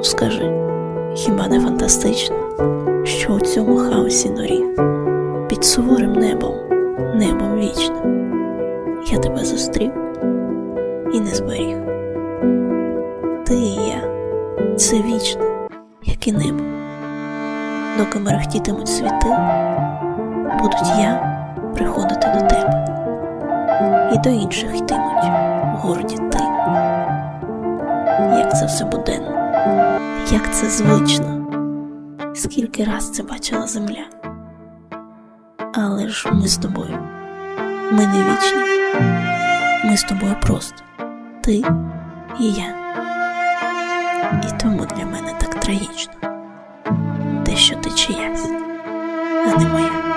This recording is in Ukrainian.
Ну скажи, хіба не фантастично, що у цьому хаосі норів під суворим небом, небом вічним, я тебе зустрів і не зберіг. Ти і я це вічне, як і небо. Доки мерехтітимуть світи, будуть я приходити до тебе, і до інших йтимуть в городі ти. Як це все буденно, як це звично, скільки раз це бачила земля. Але ж ми з тобою, ми не вічні, ми з тобою просто, ти і я. І тому для мене так трагічно, те, що ти чиясь, а не моя.